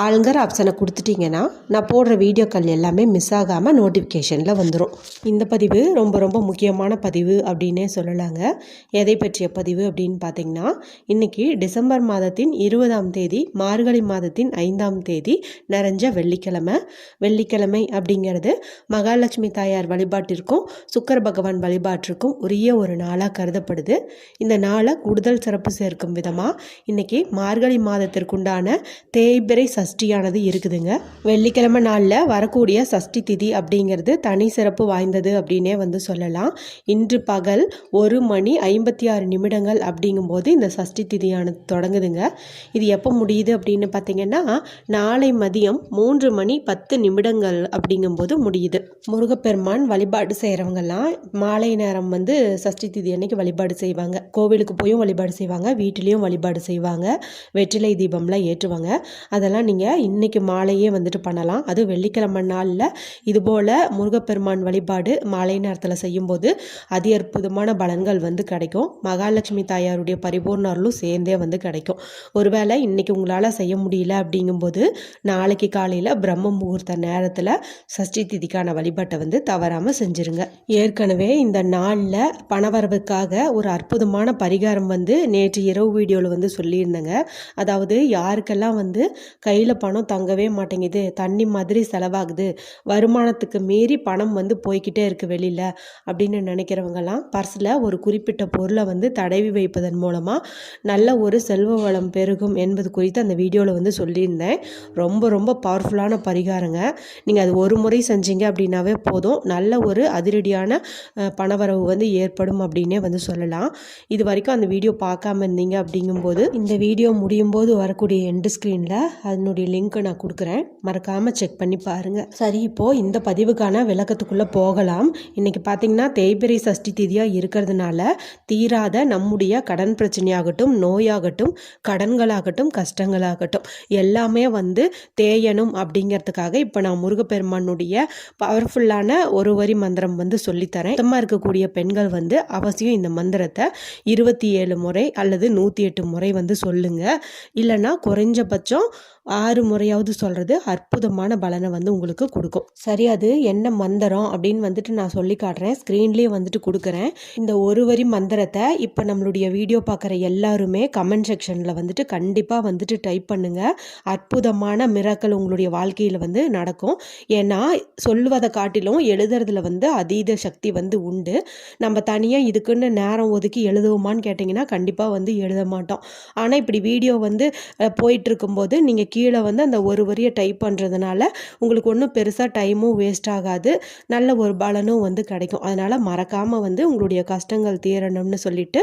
ஆளுங்கிற ஆப்ஷனை கொடுத்துட்டிங்கன்னா நான் போடுற வீடியோக்கள் எல்லாமே மிஸ் ஆகாமல் நோட்டிஃபிகேஷனில் வந்துடும் இந்த பதிவு ரொம்ப ரொம்ப முக்கியமான பதிவு அப்படின்னே சொல்லலாங்க. எதை பற்றிய பதிவு அப்படின்னு பார்த்தீங்கன்னா இன்றைக்கி டிசம்பர் மாதத்தின் இருபதாம் தேதி மார்கழி மாதத்தின் ஐந்தாம் தேதி நிறைஞ்ச வெள்ளிக்கிழமை. வெள்ளிக்கிழமை அப்படிங்கிறது மகாலட்சுமி தாயார் வழிபாட்டிற்கும் சுக்கர பகவான் வழிபாட்டிற்கும் உரிய ஒரு நாளாக கருதப்படுது. இந்த நாளை கூடுதல் சிறப்பு சேர்க்கும் விதமாக இன்றைக்கி மார்கழி மாதத்திற்குண்டான ச சஷ்டியானது இருக்குதுங்க. வெள்ளிக்கிழமை நாளில் வரக்கூடிய சஷ்டி திதி அப்படிங்கிறது தனி சிறப்பு வாய்ந்தது அப்படின்னே வந்து சொல்லலாம். இன்று பகல் ஒரு மணி ஐம்பத்தி ஆறு நிமிடங்கள் அப்படிங்கும்போது இந்த சஷ்டி திதியானது தொடங்குதுங்க. இது எப்போ முடியுது அப்படின்னு பார்த்தீங்கன்னா நாளை மதியம் மூன்று மணி பத்து நிமிடங்கள் அப்படிங்கும்போது முடியுது. முருகப்பெருமான் வழிபாடு செய்கிறவங்கெல்லாம் மாலை நேரம் வந்து சஷ்டி திதி அன்னைக்கு வழிபாடு செய்வாங்க. கோவிலுக்கு போயும் வழிபாடு செய்வாங்க வீட்டிலையும் வழிபாடு செய்வாங்க வெற்றிலை தீபம்லாம் ஏற்றுவாங்க. அதெல்லாம் நீங்கள் இன்றைக்கி மாலையே வந்துட்டு பண்ணலாம். அது வெள்ளிக்கிழமை நாளில். இதுபோல் முருகப்பெருமான் வழிபாடு மாலை நேரத்தில் செய்யும்போது அதி அற்புதமான பலன்கள் வந்து கிடைக்கும். மகாலட்சுமி தாயாருடைய பரிபூர்ண அருளும் சேர்ந்தே வந்து கிடைக்கும். ஒருவேளை இன்றைக்கி உங்களால் செய்ய முடியல அப்படிங்கும்போது நாளைக்கு காலையில் பிரம்ம முகூர்த்த நேரத்தில் சஷ்டி திதிக்கான வழிபாட்டை வந்து தவறாமல் செஞ்சுருங்க. ஏற்கனவே இந்த நாளில் பணவரவுக்காக ஒரு அற்புதமான பரிகாரம் வந்து நேற்று இரவு வீடியோவில் வந்து சொல்லியிருந்தேங்க. அதாவது யாருக்கெல்லாம் வந்து கையில் பணம் தங்கவே மாட்டேங்குது. தண்ணி மாதிரி செலவாகுது. வருமானத்துக்கு மீறி பணம் வந்து போய்கிட்டே இருக்குது வெளியில் அப்படின்னு நினைக்கிறவங்கலாம் பர்ஸில் ஒரு குறிப்பிட்ட பொருளை வந்து தடவி வைப்பதன் மூலமாக நல்ல ஒரு செல்வ வளம் பெருகும் என்பது குறித்து அந்த வீடியோவில் வந்து சொல்லியிருந்தேன். ரொம்ப ரொம்ப பவர்ஃபுல்லான பரிகாரங்க. நீங்கள் அது ஒரு முறை செஞ்சீங்க அப்படின்னாவே போதும். நல்ல ஒரு அதிரடியான பணவரவு வந்து ஏற்படும் அப்படின்னே வந்து சொல்லலாம். இது வரைக்கும் அந்த வீடியோ பார்க்காம இருந்தீங்க அப்படிங்கும்போது இந்த வீடியோ முடியும் போது வரக்கூடிய எண்டு ஸ்க்ரீனில் அதனுடைய லிங்க்கை நான் கொடுக்குறேன். மறக்காமல் செக் பண்ணி பாருங்கள் சரி இப்போது இந்த பதிவுக்கான விளக்கத்துக்குள்ளே போகலாம். இன்றைக்கி பார்த்தீங்கன்னா தேய்பிரை சஷ்டி திதியாக இருக்கிறதுனால தீராத நம்முடைய கடன் பிரச்சனையாகட்டும் நோயாகட்டும் கடன்களாகட்டும் கஷ்டங்களாகட்டும் எல்லாமே வந்து தேயணும் அப்படிங்கிறதுக்காக இப்போ நான் முருகப்பெருமானுடைய பவர்ஃபுல்லான ஒரு வரி மந்திரம் வந்து சொல்லித்தரேன். சுத்தமாக இருக்கக்கூடிய பெண்கள் வந்து அவசியம் இந்த மந்திரத்தை இருபத்தி ஏழு முறை அல்லது நூற்றி எட்டு முறை வந்து சொல்லுங்கள் இல்லைன்னா குறைஞ்சபட்சம் ஆறு முறையாவது சொல்கிறது அற்புதமான பலனை வந்து உங்களுக்கு கொடுக்கும். சரி அது என்ன மந்திரம் அப்படின்னு வந்துட்டு நான் சொல்லி காட்டுறேன். ஸ்க்ரீன்லேயே வந்துட்டு கொடுக்குறேன். இந்த ஒரு வரி மந்திரத்தை இப்போ நம்மளுடைய வீடியோ பார்க்குற எல்லாருமே கமெண்ட் செக்ஷனில் வந்துட்டு கண்டிப்பாக வந்துட்டு டைப் பண்ணுங்கள் அற்புதமான மிராக்கள் உங்களுடைய வாழ்க்கையில் வந்து நடக்கும். ஏன்னா சொல்லுவதை காட்டிலும் எழுதுறதுல வந்து அதீத சக்தி வந்து உண்டு. நம்ம தனியாக இதுக்குன்னு நேரம் ஒதுக்கி எழுதுவோமான்னு கேட்டிங்கன்னா கண்டிப்பாக வந்து எழுத மாட்டோம். ஆனால் இப்படி வீடியோ வந்து போயிட்டுருக்கும்போது போயிட்டு இருக்கும்போது நீங்கள் கீழே கீழே வந்து அந்த ஒரு வரியை டைப் பண்ணுறதுனால உங்களுக்கு ஒன்றும் பெருசாக டைமும் வேஸ்ட் ஆகாது. நல்ல ஒரு பலனும் வந்து கிடைக்கும். அதனால் மறக்காமல் வந்து உங்களுடைய கஷ்டங்கள் தீரணும்னு சொல்லிட்டு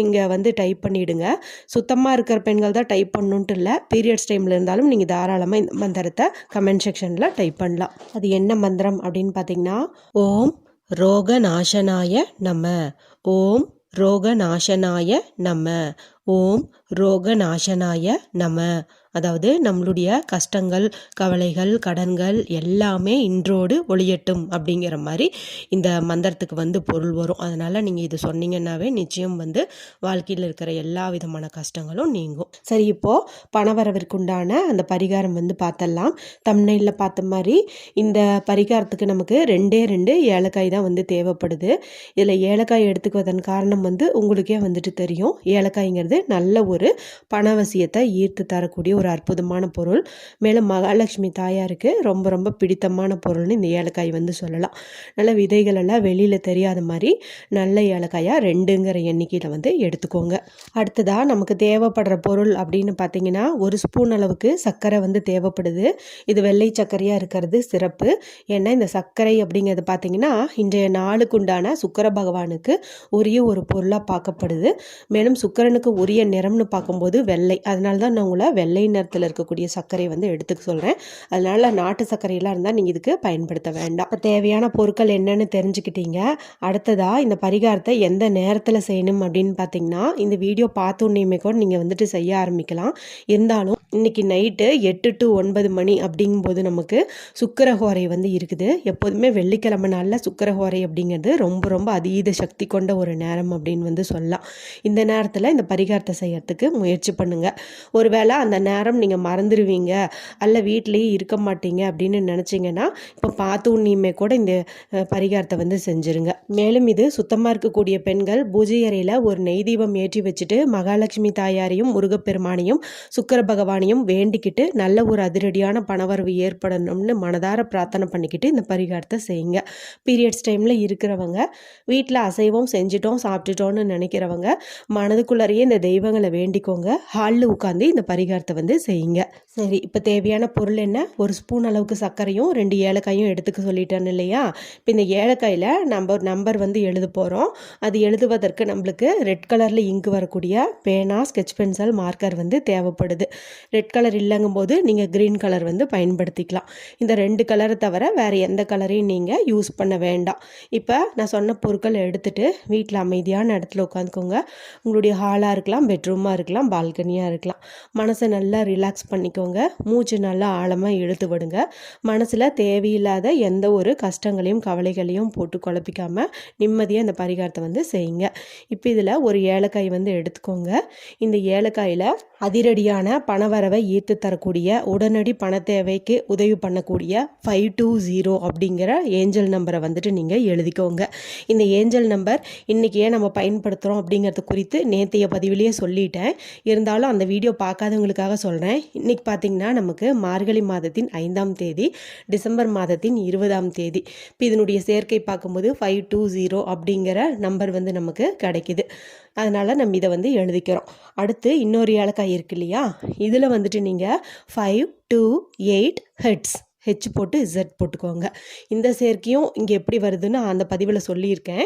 இங்கே வந்து டைப் பண்ணிவிடுங்க சுத்தமாக இருக்கிற பெண்கள் தான் டைப் பண்ணணுன்ட்டு இல்லை. பீரியட்ஸ் டைமில் இருந்தாலும் நீங்கள் தாராளமாக இந்த மந்திரத்தை கமெண்ட் செக்ஷனில் டைப் பண்ணலாம். அது என்ன மந்திரம் அப்படின்னு பார்த்தீங்கன்னா ஓம் ரோக நாசனாய நம்ம ஓம் ரோக நாசனாய நம. ஓம் ரோக நாசனாய நம. அதாவது நம்மளுடைய கஷ்டங்கள் கவலைகள் கடன்கள் எல்லாமே இன்றோடு ஒளியட்டும் அப்படிங்கிற மாதிரி இந்த மந்திரத்துக்கு வந்து பொருள் வரும். அதனால் நீங்கள் இது சொன்னீங்கன்னாவே நிச்சயம் வந்து வாழ்க்கையில் இருக்கிற எல்லா விதமான கஷ்டங்களும் நீங்கும். சரி இப்போது பணவரவிற்குண்டான அந்த பரிகாரம் வந்து பார்த்தலாம். தம்னையில் பார்த்த மாதிரி இந்த பரிகாரத்துக்கு நமக்கு ரெண்டே ரெண்டு ஏலக்காய் தான் வந்து தேவைப்படுது. இதில் ஏலக்காய் எடுத்துக்குவதன் காரணம் வந்து உங்களுக்கே வந்துட்டு தெரியும். ஏலக்காய்ங்கிறது நல்ல ஒரு பணவசியத்தை ஈர்த்து தரக்கூடிய ஒரு அற்புதமான பொருள். மேலும் மகாலட்சுமி தாயாருக்கு ரொம்ப ரொம்ப பிடித்தமான பொருள்னு இந்த ஏலக்காய் வந்து சொல்லலாம். நல்ல விதைகள் எல்லாம் வெளியில் தெரியாத மாதிரி நல்ல ஏலக்காயாக ரெண்டுங்கிற எண்ணிக்கையில் வந்து எடுத்துக்கோங்க. அடுத்ததாக நமக்கு தேவைப்படுற பொருள் அப்படின்னு பார்த்தீங்கன்னா ஒரு ஸ்பூன் அளவுக்கு சர்க்கரை வந்து தேவைப்படுது. இது வெள்ளை சர்க்கரையாக இருக்கிறது சிறப்பு. ஏன்னா இந்த சர்க்கரை அப்படிங்கிறது பார்த்தீங்கன்னா இன்றைய நாளுக்குண்டான சுக்கர பகவானுக்கு உரிய ஒரு பொருளாக பார்க்கப்படுது. மேலும் சுக்கரனுக்கு உரிய நிறம்னு பார்க்கும்போது வெள்ளை. அதனால தான் நான் உங்களை வெள்ளை நிறத்தில் இருக்கக்கூடிய சர்க்கரை வந்து எடுத்துக்க சொல்கிறேன் அதனால் நாட்டு சர்க்கரையெல்லாம் இருந்தால் நீங்கள் இதுக்கு பயன்படுத்த வேண்டாம். இப்போ தேவையான பொருட்கள் என்னென்னு தெரிஞ்சுக்கிட்டீங்க. அடுத்ததாக இந்த பரிகாரத்தை எந்த நேரத்தில் செய்யணும் அப்படின்னு பார்த்தீங்கன்னா இந்த வீடியோ பார்த்தோன்னே கூட நீங்கள் வந்துட்டு செய்ய ஆரம்பிக்கலாம். இருந்தாலும் இன்றைக்கி நைட்டு எட்டு டு ஒன்பது மணி அப்படிங்கும்போது நமக்கு சுக்கரஹோரை வந்து இருக்குது. எப்போதுமே வெள்ளிக்கிழமை நாளில் சுக்கரஹோரை அப்படிங்கிறது ரொம்ப ரொம்ப அதீத சக்தி கொண்ட ஒரு நேரம் அப்படின்னு வந்து சொல்லலாம். இந்த நேரத்தில் இந்த பரிகாரத்தை செய்யறதுக்கு முயற்சி பண்ணுங்கள் ஒருவேளை அந்த நேரம் நேரம் நீங்கள் மறந்துடுவீங்க அல்ல வீட்லேயே இருக்க மாட்டீங்க அப்படின்னு நினச்சிங்கன்னா இப்போ பார்த்து உன்னியுமே கூட இந்த பரிகாரத்தை வந்து செஞ்சுருங்க. மேலும் இது சுத்தமாக இருக்கக்கூடிய பெண்கள் பூஜை அறையில் ஒரு நெய் தீபம் ஏற்றி வச்சுட்டு மகாலட்சுமி தாயாரையும் முருகப்பெருமானையும் சுக்கர பகவானையும் வேண்டிக்கிட்டு நல்ல ஒரு அதிரடியான பணவரவு ஏற்படணும்னு மனதார பிரார்த்தனை பண்ணிக்கிட்டு இந்த பரிகாரத்தை செய்யுங்க. பீரியட்ஸ் டைமில் இருக்கிறவங்க வீட்டில் அசைவம் செஞ்சிட்டோம் சாப்பிட்டுட்டோம்னு நினைக்கிறவங்க மனதுக்குள்ளறையே இந்த தெய்வங்களை வேண்டிக்கோங்க. ஹாலில் உட்காந்து இந்த பரிகாரத்தை வந்து செய்யுங்க. சரி இப்போ தேவையான பொருள் என்ன? ஒரு ஸ்பூன் அளவுக்கு சர்க்கரையும் ரெண்டு ஏலக்காயும் எடுத்துக்க சொல்லிட்டேன் இல்லையா? இப்போ இந்த ஏலக்காயில் நம்ம நம்பர் வந்து எழுத போகிறோம் அது எழுதுவதற்கு நம்மளுக்கு ரெட் கலரில் இங்கு வரக்கூடிய பேனா ஸ்கெச் பென்சில் மார்க்கர் வந்து தேவைப்படுது. ரெட் கலர் இல்லைங்கும் போது நீங்கள் க்ரீன் கலர் வந்து பயன்படுத்திக்கலாம். இந்த ரெண்டு கலரை தவிர வேறு எந்த கலரையும் நீங்கள் யூஸ் பண்ண வேண்டாம். இப்போ நான் சொன்ன பொருட்களை எடுத்துகிட்டு வீட்டில் அமைதியான இடத்துல உட்காந்துக்கோங்க. உங்களுடைய ஹாலாக இருக்கலாம் பெட்ரூமாக இருக்கலாம் பால்கனியாக இருக்கலாம். மனசை நல்லா ரிலாக்ஸ் பண்ணிக்கோங்க. மூச்சு நல்லா ஆழமாக இழுத்து விடுங்க. மனசில் தேவையில்லாத எந்த ஒரு கஷ்டங்களையும் கவலைகளையும் போட்டு குழப்பிக்காமல் நிம்மதியாக இந்த பரிகாரத்தை வந்து செய்யுங்க. இப்போ இதில் ஒரு ஏலக்காய் வந்து எடுத்துக்கோங்க. இந்த ஏலக்காயில் அதிரடியான பணவரவை ஈர்த்து தரக்கூடிய உடனடி பண தேவைக்கு உதவி பண்ணக்கூடிய ஃபைவ் டூ ஜீரோ அப்படிங்கிற ஏஞ்சல் நம்பரை வந்துட்டு நீங்கள் எழுதிக்கோங்க. இந்த ஏஞ்சல் நம்பர் இன்றைக்கி ஏன் நம்ம பயன்படுத்துகிறோம் அப்படிங்கிறது குறித்து நேற்றைய பதிவிலேயே சொல்லிட்டேன். இருந்தாலும் அந்த வீடியோ பார்க்காதவங்களுக்காக சொல்கிறேன் இன்றைக்கி பார்த்திங்கன்னா நமக்கு மார்கழி மாதத்தின் ஐந்தாம் தேதி டிசம்பர் மாதத்தின் இருபதாம் தேதி. இப்போ இதனுடைய சேர்க்கை பார்க்கும்போது ஃபைவ் டூ ஜீரோ அப்படிங்கிற நம்பர் வந்து நமக்கு கிடைக்கிது. அதனால் நம்ம இதை வந்து எழுதிக்கிறோம். அடுத்து இன்னொரு ஏலக்காய் இருக்கு இல்லையா? இதில் வந்துட்டு நீங்கள் five two eight heads H போட்டு இசட் போட்டுக்கோங்க. இந்த சேர்க்கையும் இங்கே எப்படி வருதுன்னு அந்த பதிவில் சொல்லியிருக்கேன்.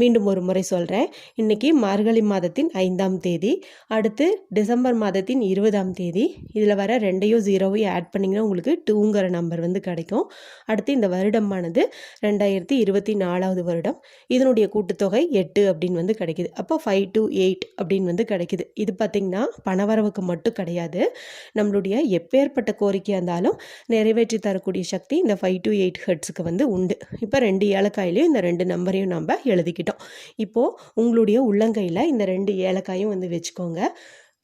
மீண்டும் ஒரு முறை சொல்கிறேன் இன்றைக்கி மார்கழி மாதத்தின் ஐந்தாம் தேதி அடுத்து டிசம்பர் மாதத்தின் இருபதாம் தேதி. இதில் வர ரெண்டையும் ஜீரோவையும் ஆட் பண்ணிங்கன்னா உங்களுக்கு டூங்கிற நம்பர் வந்து கிடைக்கும். அடுத்து இந்த வருடமானது ரெண்டாயிரத்தி இருபத்தி நாலாவது வருடம். இதனுடைய கூட்டுத்தொகை எட்டு அப்படின்னு வந்து கிடைக்கிது. அப்போ ஃபைவ் டு எயிட் அப்படின்னு வந்து கிடைக்கிது. இது பார்த்திங்கன்னா பணவரவுக்கு மட்டும் கிடையாது. நம்மளுடைய எப்பேற்பட்ட கோரிக்கையாக இருந்தாலும் நிறைவேற்றி தர தரக்கூடிய சக்தி இந்த ஃபைவ் டு எயிட் ஹெட்ஸுக்கு வந்து உண்டு. இப்போ ரெண்டு ஏலக்காயிலையும் இந்த ரெண்டு நம்பரையும் நம்ம எழுதிக்கிட்டோம். இப்போது உங்களுடைய உள்ளங்கையில் இந்த ரெண்டு ஏலக்காயும் வந்து வச்சுக்கோங்க.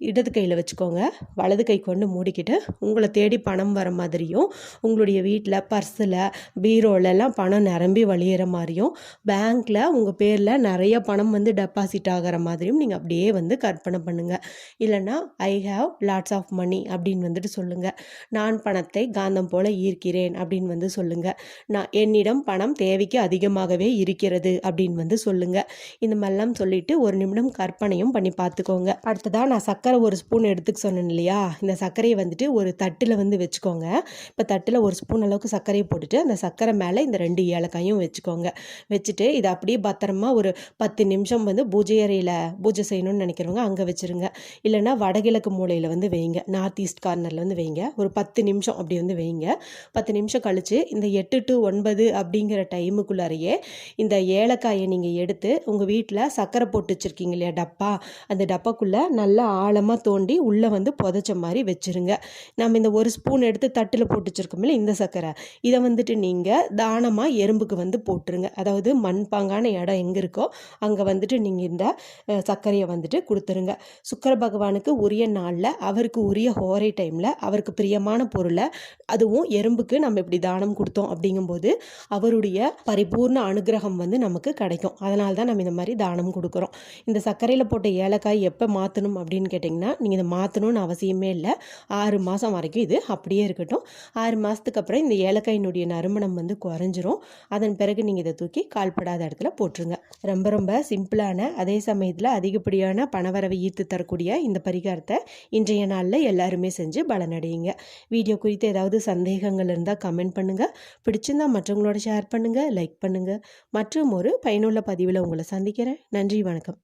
இடது கையில் வச்சுக்கோங்க. வலது கை கொண்டு மூடிக்கிட்டு உங்களை தேடி பணம் வர மாதிரியும் உங்களுடைய வீட்டில் பர்ஸில் பீரோலெல்லாம் பணம் நிரம்பி வழியிற மாதிரியும் பேங்க்கில் உங்கள் பேரில் நிறைய பணம் வந்து டெபாசிட் ஆகிற மாதிரியும் நீங்கள் அப்படியே வந்து கற்பனை பண்ணுங்கள் இல்லைன்னா I have lots of money அப்படின்னு வந்துட்டு சொல்லுங்கள் நான் பணத்தை காந்தம் போல் ஈர்க்கிறேன் அப்படின்னு வந்து சொல்லுங்கள் நான் என்னிடம் பணம் தேவைக்கு அதிகமாகவே இருக்கிறது அப்படின்னு வந்து சொல்லுங்கள் இந்த மாதிரிலாம் சொல்லிவிட்டு ஒரு நிமிடம் கற்பனையும் பண்ணி பார்த்துக்கோங்க. அடுத்ததாக நான் சக்கரை சர்க்கரை ஒரு ஸ்பூன் எடுத்துக்க சொன்னேன் இல்லையா? இந்த சர்க்கரையை வந்துட்டு ஒரு தட்டில் வந்து வச்சுக்கோங்க. இப்போ தட்டில் ஒரு ஸ்பூன் அளவுக்கு சர்க்கரையை போட்டுட்டு அந்த சர்க்கரை மேலே இந்த ரெண்டு ஏலக்காயும் வச்சுக்கோங்க. வச்சுட்டு இதை அப்படியே பத்திரமா ஒரு பத்து நிமிஷம் வந்து பூஜை அறையில் பூஜை செய்யணும்னு நினைக்கிறவங்க அங்கே வச்சுருங்க. இல்லைனா வடகிழக்கு மூலையில் வந்து வைங்க. நார்த் ஈஸ்ட் கார்னரில் வந்து வைங்க. ஒரு பத்து நிமிஷம் அப்படி வந்து வைங்க. பத்து நிமிஷம் கழித்து இந்த எட்டு டு ஒன்பது அப்படிங்கிற டைமுக்குள்ளாரையே இந்த ஏலக்காயை நீங்கள் எடுத்து உங்கள் வீட்டில் சர்க்கரை போட்டு வச்சுருக்கீங்க இல்லையா டப்பா? அந்த டப்பாக்குள்ளே நல்லா ஆ ஆழமாக தோண்டி உள்ளே வந்து புதைச்ச மாதிரி வச்சுருங்க. நம்ம இந்த ஒரு ஸ்பூன் எடுத்து தட்டில் போட்டு வச்சுருக்கோம்ல இந்த சர்க்கரை இதை வந்துட்டு நீங்கள் தானமாக எறும்புக்கு வந்து போட்டுருங்க. அதாவது மண்பாங்கான இடம் எங்கே இருக்கோ அங்கே வந்துட்டு நீங்கள் இந்த சர்க்கரையை வந்துட்டு கொடுத்துருங்க. சுக்கர பகவானுக்கு உரிய நாளில் அவருக்கு உரிய ஹோரை டைமில் அவருக்கு பிரியமான பொருளை அதுவும் எறும்புக்கு நம்ம இப்படி தானம் கொடுத்தோம் அப்படிங்கும்போது அவருடைய பரிபூர்ண அனுகிரகம் வந்து நமக்கு கிடைக்கும். அதனால தான் நம்ம இந்த மாதிரி தானம் கொடுக்குறோம். இந்த சர்க்கரையில் போட்ட ஏலக்காய் எப்போ மாற்றணும் அப்படின்னு கேட்டிங்கன்னா நீங்கள் இதை மாற்றணும்னு அவசியமே இல்லை. ஆறு மாதம் வரைக்கும் இது அப்படியே இருக்கட்டும். ஆறு மாதத்துக்கு அப்புறம் இந்த ஏலக்காயினுடைய நறுமணம் வந்து குறைஞ்சிரும். அதன் பிறகு நீங்கள் இதை தூக்கி கால்படாத இடத்துல போட்டுருங்க. ரொம்ப ரொம்ப சிம்பிளான அதே சமயத்தில் அதிகப்படியான பணவரவை ஈர்த்து தரக்கூடிய இந்த பரிகாரத்தை இன்றைய நாளில் எல்லாருமே செஞ்சு பலனடையுங்க. வீடியோ குறித்து ஏதாவது சந்தேகங்கள் இருந்தால் கமெண்ட் பண்ணுங்கள் பிடிச்சிருந்தா மற்றவங்களோட ஷேர் பண்ணுங்கள் லைக் பண்ணுங்கள் மற்றும் ஒரு பயனுள்ள பதிவில் உங்களை சந்திக்கிறேன். நன்றி வணக்கம்.